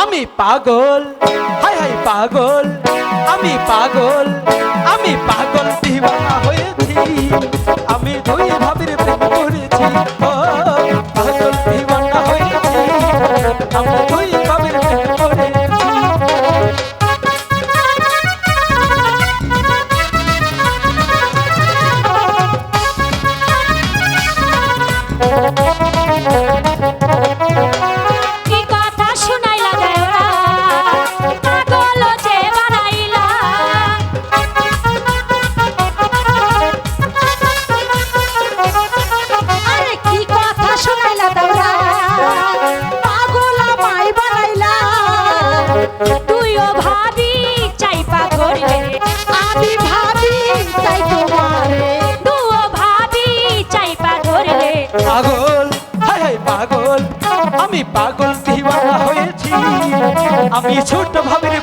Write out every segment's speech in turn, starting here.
আমি পাগল high high পাগল আমি পাগল আমি পাগল দিওয়ানা হয়েছি। আমি ধুয়ে আমি পাগল দিওয়ানা হয়েছি। আমি ছোট ভাবের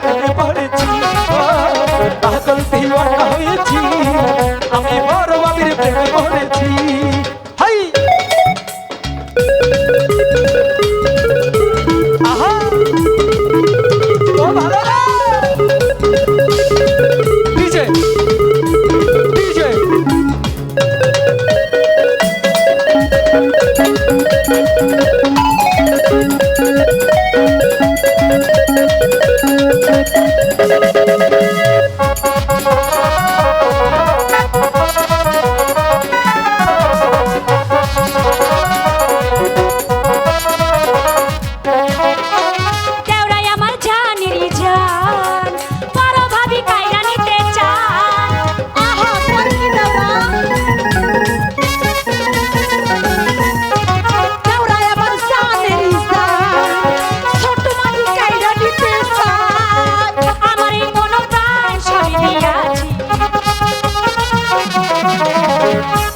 Bye.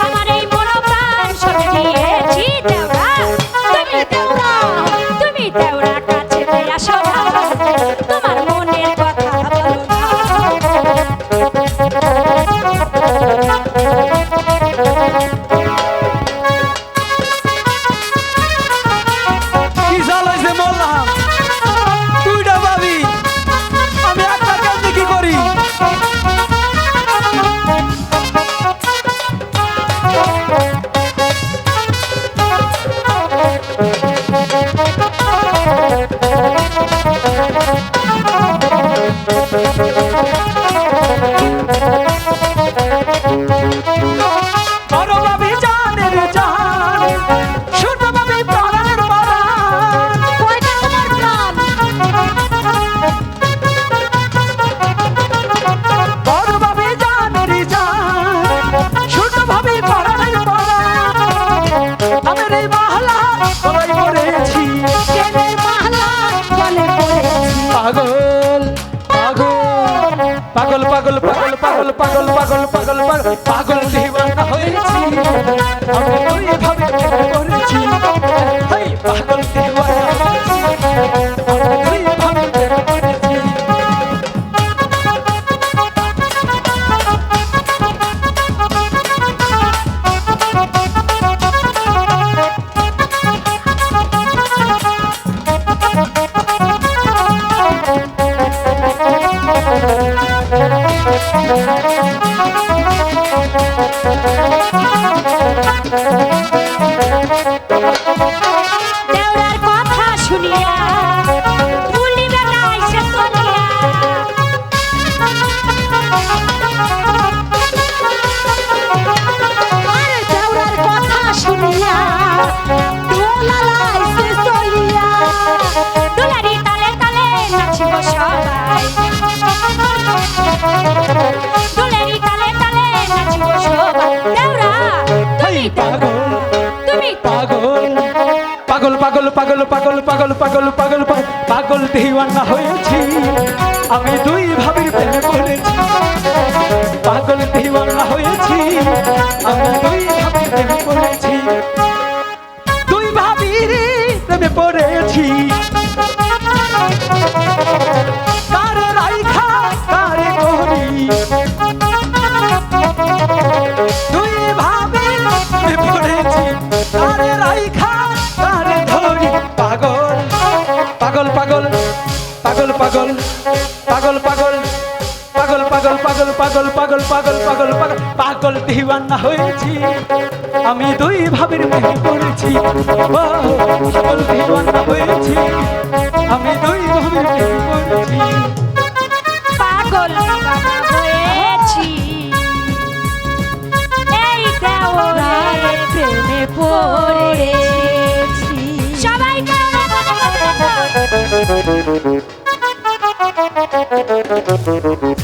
পাগল পাগল পাগল পাগল পাগল দিবানা হয়েছি পাগল। তুমি পাগল। পাগল পাগল পাগল পাগল পাগল পাগল পাগল পাগল, দিওয়ানা হয়েছি। আমি দুই ভাবির প্রেমে পড়েছি। পাগল, দিওয়ানা হয়েছি। আমি দুই পাগল পাগল পাগল পাগল পাগল পাগল পাগল পাগল পাগল পাগল পাগল পাগল দিওয়ানা হয়েছি আমি দুই ভাবের প্রেমে পড়েছি ও পাগল দিওয়ানা হয়েছি আমি দুই ভাবের প্রেমে পড়েছি পাগল হয়েছি এই দেওরার প্রেমে পড়েছি সবাইকে Thank you.